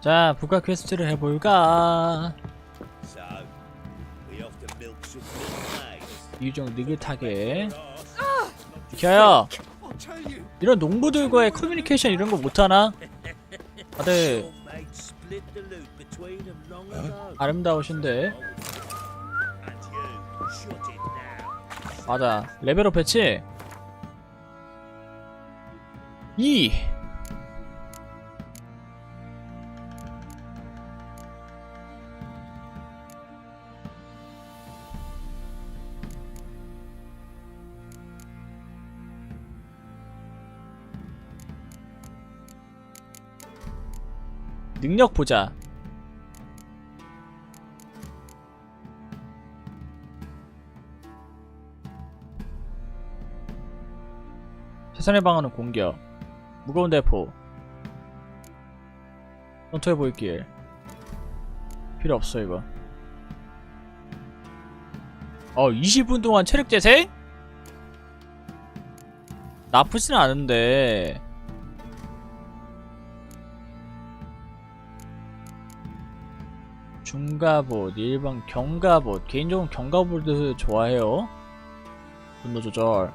자 부가 퀘스트를 해볼까. 유정 느긋하게 비켜요. 이런 농부들과의 커뮤니케이션 이런 거 못하나? 다들. 아름다우신데. 맞아 레벨업 했지? 2 능력 보자. 최선의 방어는 공격. 무거운 대포. 전투해 보이길. 필요 없어 이거. 어 20분 동안 체력 재생? 나쁘진 않은데 중갑옷, 일반 경갑옷. 개인적으로 경갑옷을 좋아해요. 분노 조절.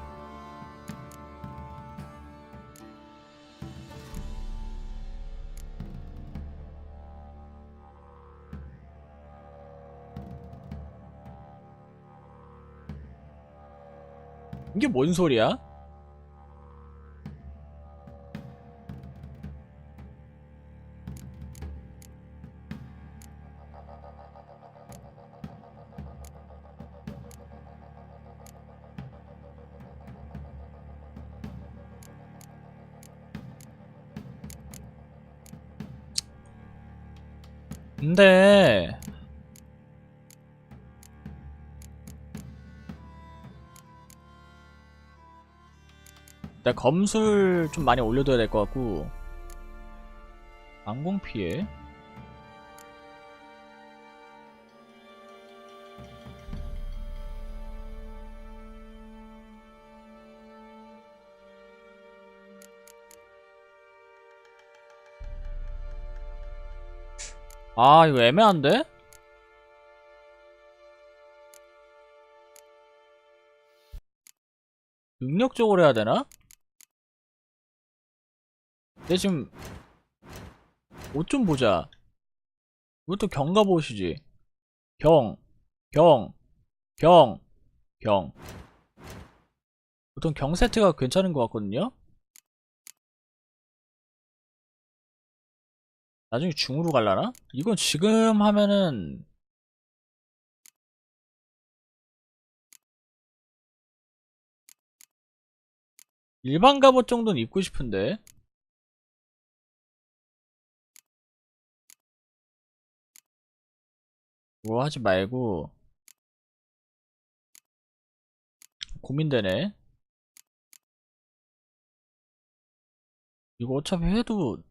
이게 뭔 소리야? 근데 나 검술 좀 많이 올려둬야 될 것 같고 항공 피해 아 이거 애매한데? 능력적으로 해야 되나? 내 지금 옷 좀 보자. 이것도 경갑옷이지. 경, 경, 경, 경. 보통 경 세트가 괜찮은 것 같거든요. 나중에 중으로 갈라나? 이건 지금 하면은 일반 갑옷 정도는 입고 싶은데 뭐 하지 말고 고민되네 이거 어차피 해도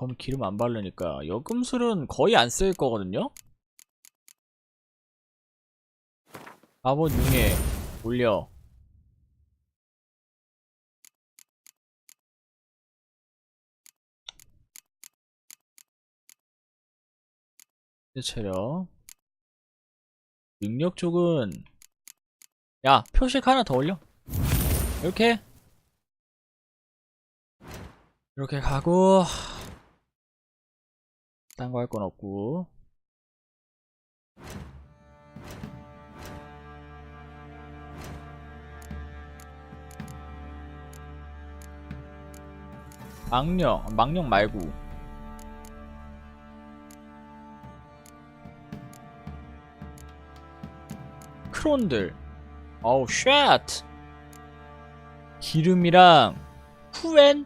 그럼 기름 안 바르니까 여금술은 거의 안 쓸 거거든요? 갑옷 융에 올려. 체력. 능력 쪽은 야 표식 하나 더 올려. 이렇게. 이렇게 가고 딴 거 할 건 없고. 망령 망령 말고. 크론들. 어우 쉣! 기름이랑 후엔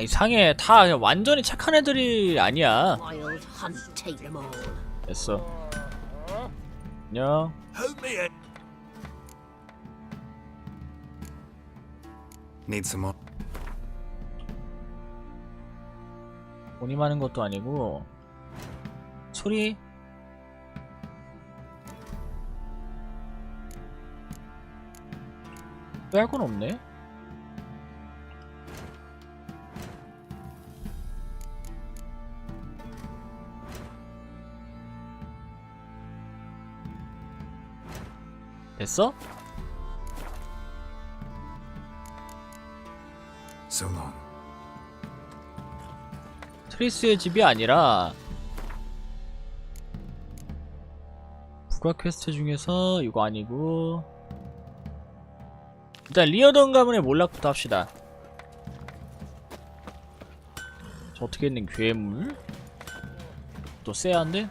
다 이상해. 다 그냥 완전히 착한 애들이 아니야. Wild hunt take them all. 됐어. 안녕. Help me. Need some more. 돈이 많은 것도 아니고. 소리? 빼할 건 없네 됐어? So long. 트리스의 집이 아니라 부가 퀘스트 중에서 이거 아니고 일단 리어던 가문의 몰락부터 합시다 저 어떻게 있는 괴물? 또 쎄한데?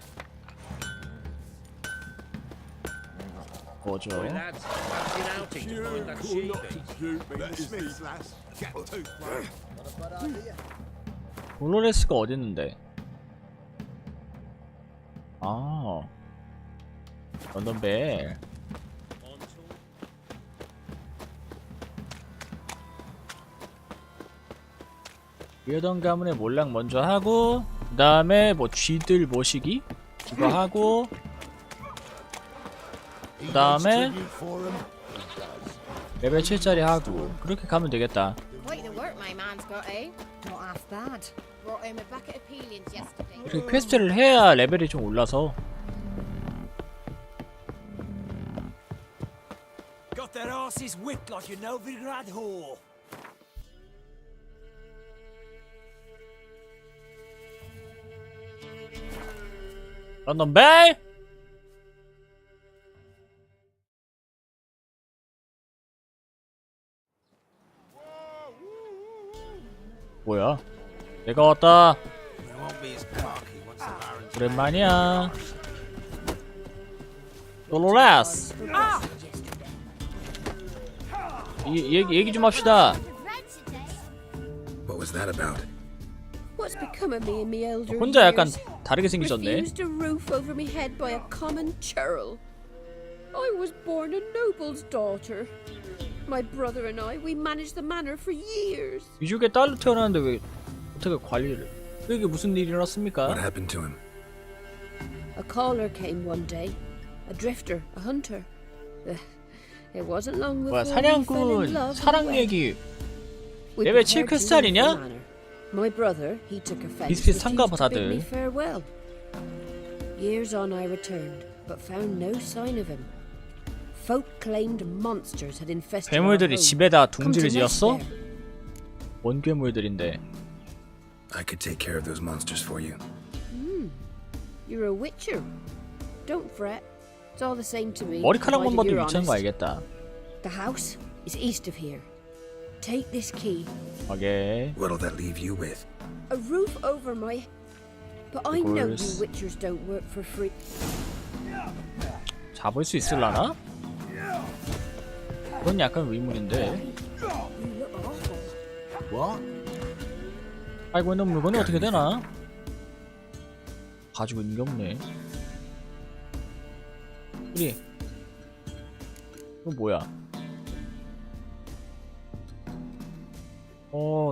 Sheep. 돌로레스가 어딨는데? 아 런던벨 리어던 가문의 몰락 먼저 하고 그 다음에 뭐 쥐들 모시기? 이거 하고 그 다음에 레벨 7짜리 하고 그렇게 가면 되겠다 eh? 이렇게 퀘스트를 해야 레벨이 좀 올라서 whore. 런던 벨 뭐야 내가 왔다 오랜만이야 돌로레스 이, 얘기, 얘기 좀 합시다 What was that about? What's become of me in me elder 혼자 약간 years? 다르게 생기셨네 Refused a roof over me head by a common churl. I was born a noble's daughter. My brother and I, we managed the manor for years. 유족의 딸로 태어났는데 왜 어떻게 관리를 이게 무슨 일이 일어났습니까? What happened to him? A caller came one day, a drifter, a hunter. Ugh, It wasn't long 뭐야 before we fell in 사냥꾼 love. 사랑 and 얘기 We 레벨 prepared 7 to 퀘스트 leave the 아니냐? manor. My brother, he took offense. 비슷비슷한가 봐, refused to bid 다들. me farewell. Years on, I returned, but found no sign of him. Folk claimed monsters had infested our 괴물들이 home. 집에다 Come 둥지를 to nest 지었어? there. 뭔 괴물들인데 I could take care of those monsters for you. You're a witcher. Don't fret. It's all the same to me. 머리카락만 봐도 provided you're 유치한 거 honest. 알겠다 The house is east of here. Take this key. 오케이 What'll that leave you with? A roof over my. But I know you course. witchers don't work for free. 잡을 수 있을라나? 그건 약간 의문인데 What? 알고 있는 물건이 어떻게 되나? 가지고 있는 게 없네 우리 이거 뭐야 어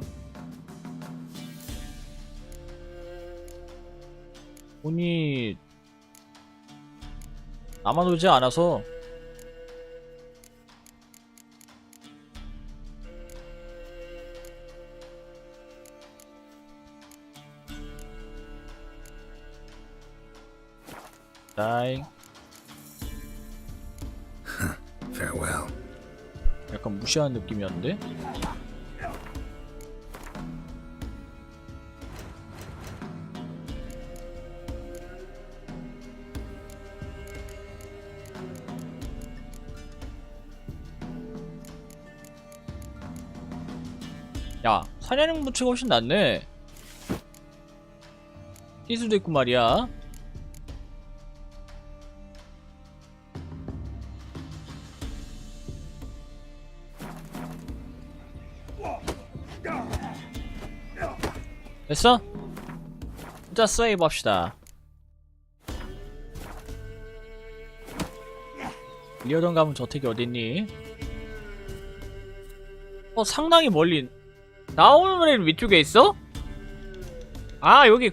돈이 남아돌지 않아서 다잉. Farewell. 약간 무시한 느낌이었는데? 야 사냥용 부츠가 훨씬 낫네. 띠수도 있고 말이야 진짜 세이브 합시다 리어던 가면 저택이 어딨니? 어 상당히 멀리. 나오는 위쪽에 있어? 아 여기.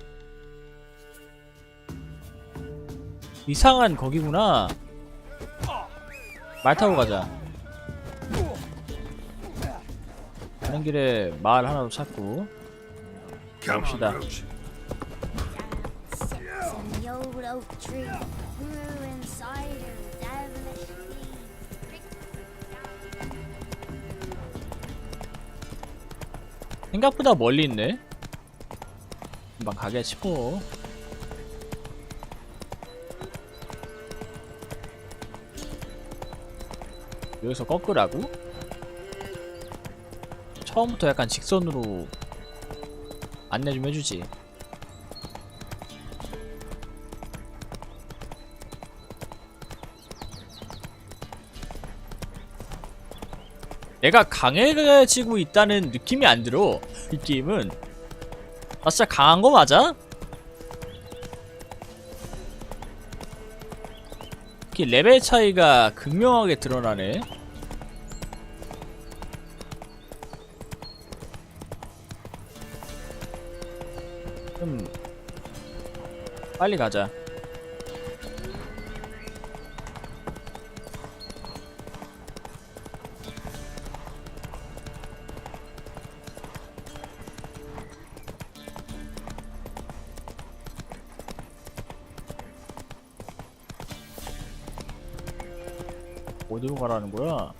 이상한 거기구나. 말 타고 가자. 가는 길에 마을 하나 더 찾고. 갑시다 old oak tree grew inside a devilish. 생각보다 멀리 있네 금방 가겠지 뭐 여기서 꺾으라고? 처음부터 약간 직선으로 안내 좀 해주지 얘가 강해지고 있다는 느낌이 안 들어. 이 게임은. 아 진짜 강한 거 맞아? 특히 레벨 차이가 극명하게 드러나네. 좀 빨리 가자 가라는 거야?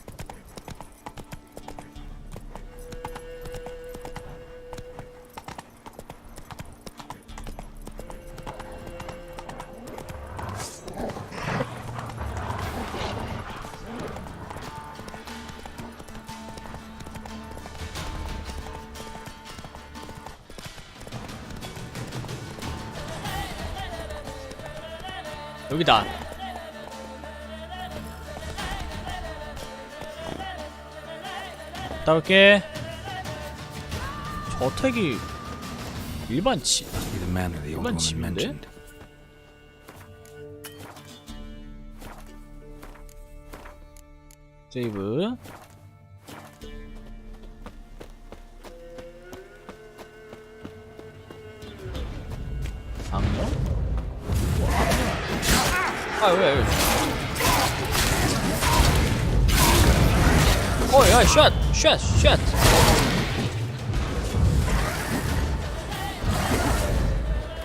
여기다. 갔다 올게. 저택이 일반 집. Woman 집인데? 세이브. 악령? 아, 왜, 왜. 어, 야, 샷! 샷! 샷!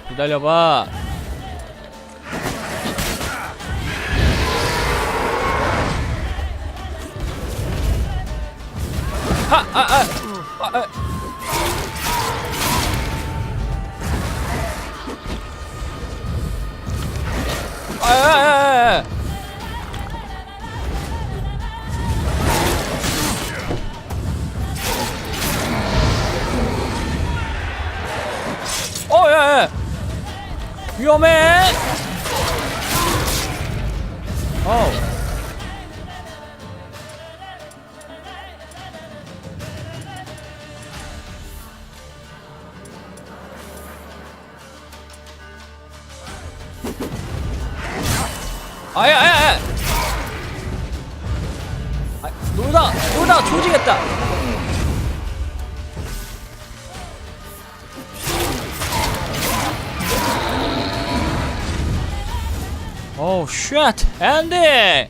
기다려봐. 아, 아, 아, 아, 위험해. 어우. 아야, 아야, 아야. 아, 놀다, 놀다 조지겠다. Oh shit, Andy.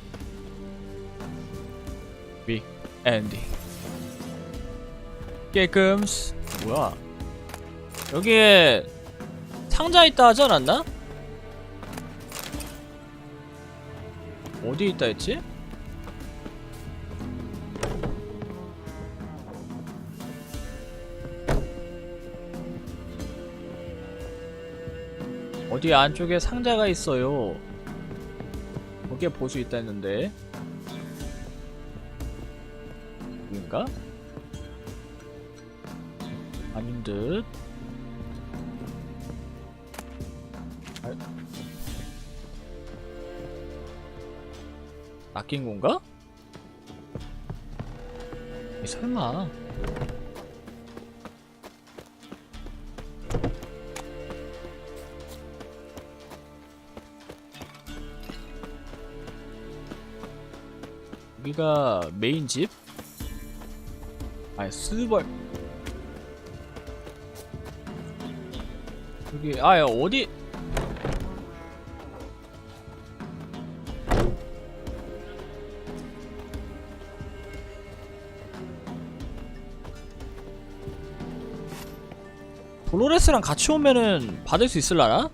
빅 엔딩. 깨끔스. 뭐야? 여기에 상자 있다 하지 않았나? 어디 있다 했지? 어디 안쪽에 상자가 있어요. 거기에 볼수 있다 했는데 여긴가? 아닌 듯 아... 낚인 건가? 이 설마 여기가 메인 집? 아니 스벌 여기 아 야, 어디 도로레스랑 같이 오면은 받을 수 있을라나?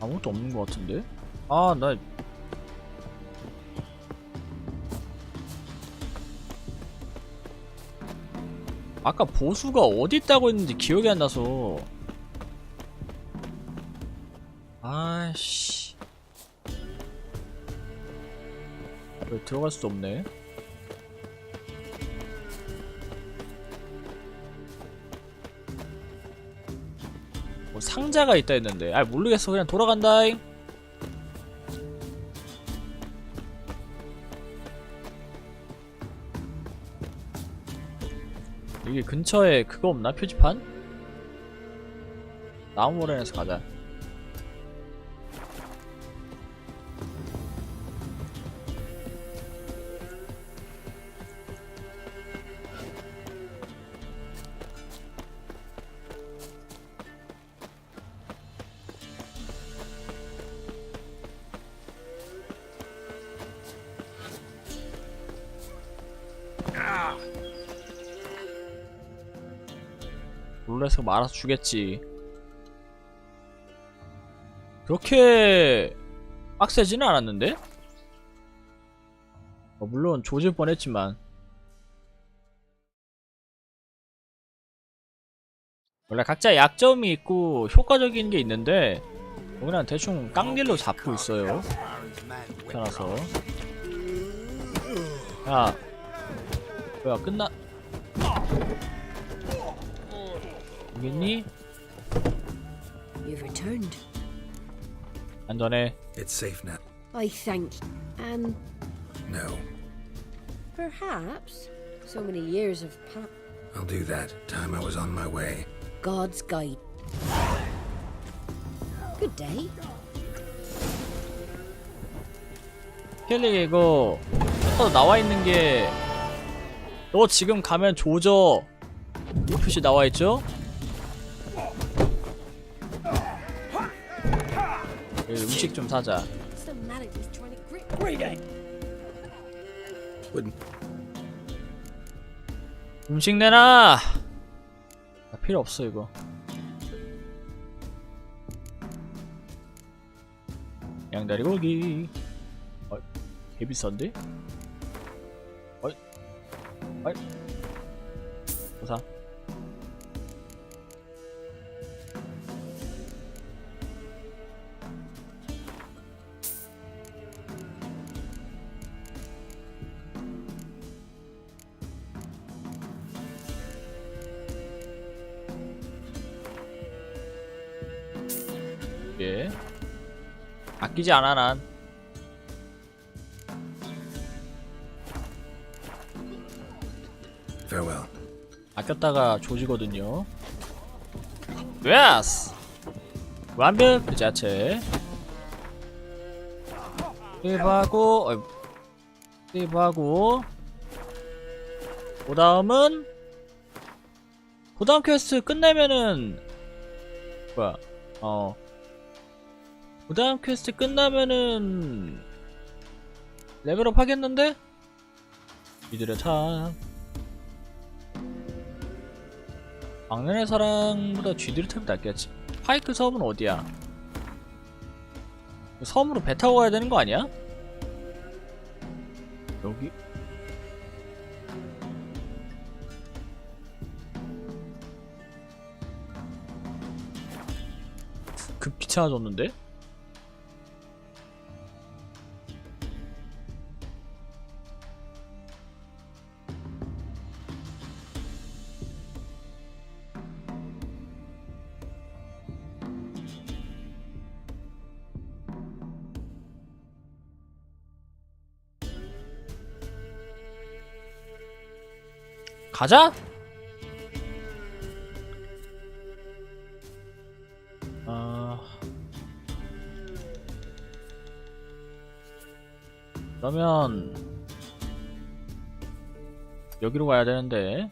아무것도 없는 것 같은데? 아, 나. 아까 보수가 어디 있다고 했는지 기억이 안 나서. 아씨. 왜 들어갈 수도 없네. 뭐 상자가 있다 했는데. 아, 모르겠어. 그냥 돌아간다잉. 여기 근처에 그거 없나? 표지판? 나무모란에서 가자. 롤레스가 말아서 주겠지. 그렇게 빡세지는 않았는데? 어, 물론 조질 뻔했지만 원래 각자 약점이 있고 효과적인 게 있는데 여기는 대충 깡딜로 잡고 있어요 귀찮아서 야 뭐야 끝나 여기있니? You've returned. 안전해 It's safe now. I thank And No, perhaps so many years have passed. I'll do that. Time I was on my way. God's guide. Good day. 켈리 이거 터 나와 있는 게 너 지금 가면 조져 이 표시 나와 있죠? 음식 좀 사자. 음식 내놔. 나 필요 없어 이거. 양다리 고기. 어, 개 비싼데? 어이, 어 아끼지 않아 난. farewell. 아꼈다가 조지거든요. 예스! 완벽 그 자체. 세이브하고, 어, 세이브하고. 그 다음은, 그 다음 퀘스트 끝내면은, 뭐야, 어. 그 다음 퀘스트 끝나면은, 레벨업 하겠는데? 이들의 참. 막내의 사랑보다 쥐들이 탑이 낫겠지. 파이크 섬은 어디야? 섬으로 배 타고 가야 되는 거 아니야? 여기? 급 귀찮아졌는데? 가자. 아. 그러면 여기로 가야 되는데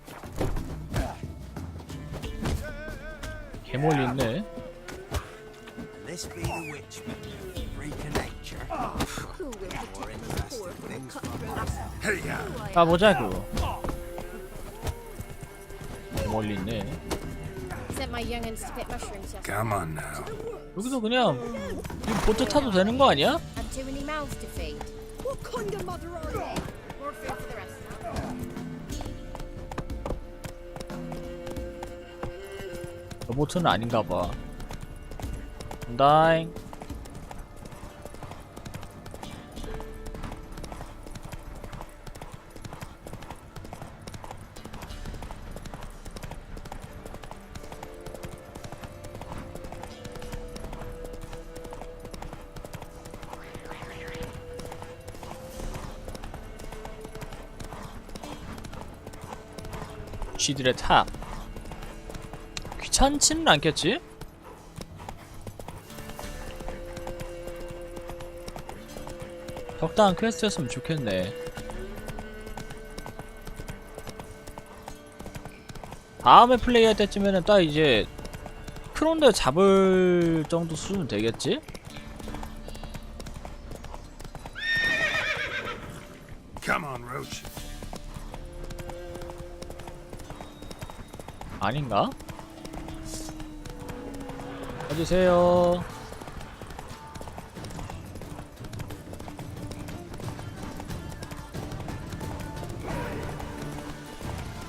개멀리 있네 witchman. 멀리 있네. Come on now. 여기서 그냥 이 보트 타도 되는 거 아니야? Had too many mouths to feed. What kind of mother are you? More food for the rest. 저 보트는 아닌가 봐 다잉 쥐들의 탑 귀찮지는 않겠지? 적당한 퀘스트였으면 좋겠네 다음에 플레이할 때쯤에는 딱 이제 크론데 잡을 정도 수준 되겠지? 아닌가? 어디세요?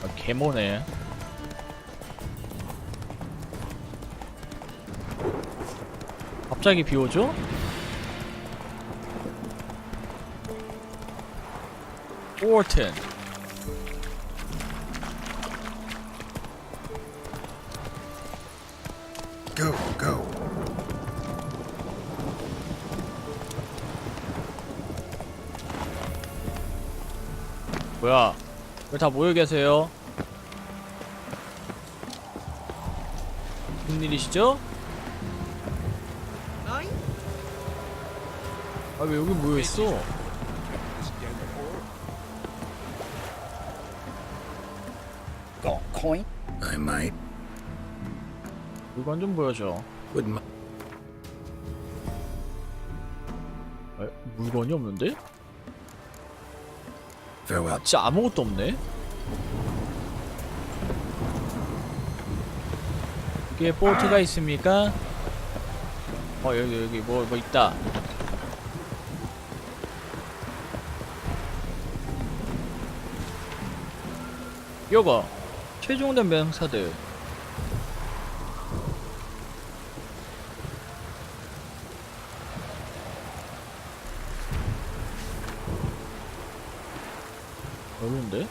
아, 개모네. 갑자기 비 오죠? 오튼 다 모여 계세요? 무슨 일이시죠? 아 왜 여기 모여 있어? Got coin? I might. 물건 좀 보여줘. 에? 물건이 없는데? Farewell. 진짜 아무것도 없네. 여기에 보트가 있습니까? 어 여기 여기 뭐뭐 있다. 요거 최종된 명사들 어려운데?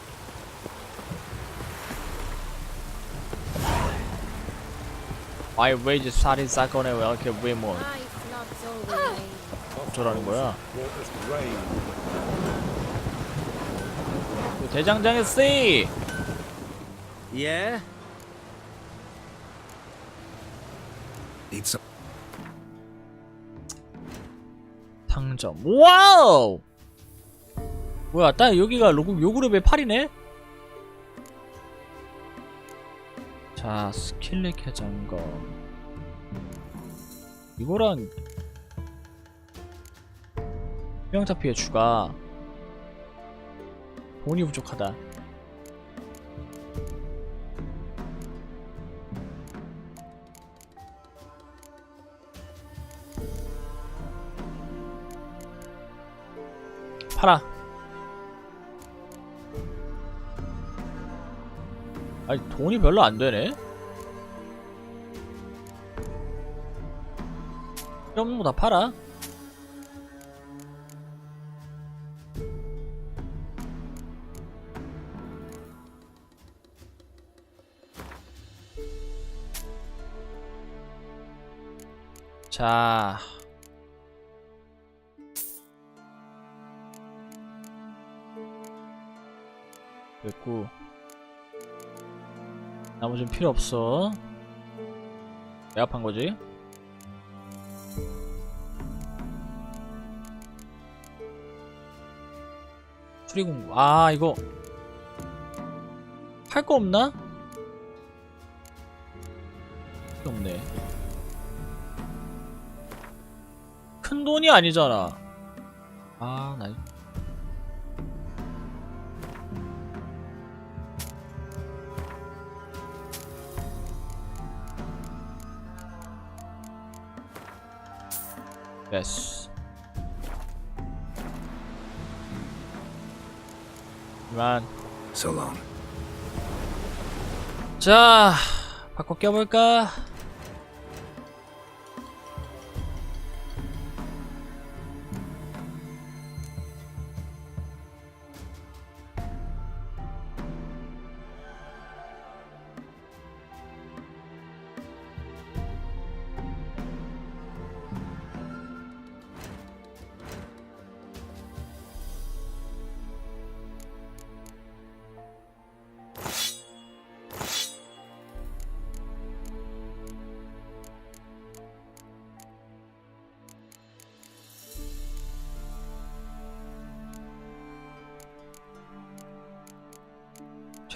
아이 웨이지 살인 사건에 왜 이렇게 왜뭐 Life's not so easy. 어쩌라는 거야? 그 대장장의 C? Need some. 상점 와우 뭐야 딱 여기가 로그 요 그룹의 8이네 자 스킬렉 해장거 이거랑 명타 피해 추가. 돈이 부족하다. 팔아 아니 돈이 별로 안 되네? 필요 없는 거 다 팔아? 자. 됐고 나머지는 필요 없어. 판 거지? 수리공구. 아 이거. 팔거 없나? 필요 없네. 큰 돈이 아니잖아. 아나 됐어 이만 So long. 자 바꿔 껴볼까?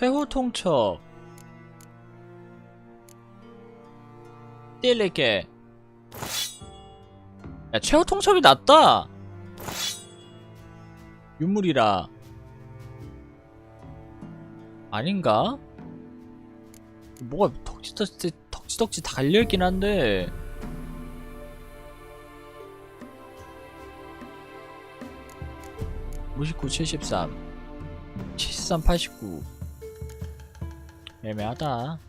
최후 통첩. 띠리게. 야 최후 통첩이 낫다. 유물이라. 아닌가? 뭐가 덕지덕지 덕지덕지 달려있긴 한데. (59) (73) (73) (89) 애매하다.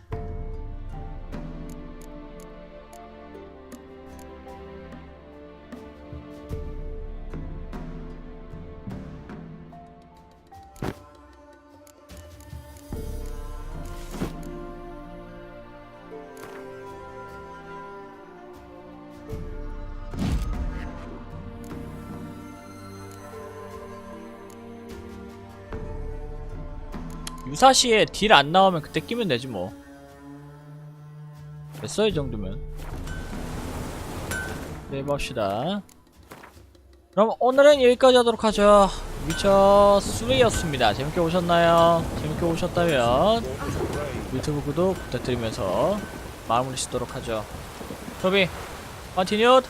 유사시에 딜 안 나오면 그때 끼면 되지 뭐. 됐어 이 정도면. 네 봅시다. 그럼 오늘은 여기까지 하도록 하죠. 위쳐 3였습니다. 재밌게 보셨나요? 재밌게 보셨다면 유튜브 구독 부탁드리면서 마무리 짓도록 하죠. 토비, 컨티뉴드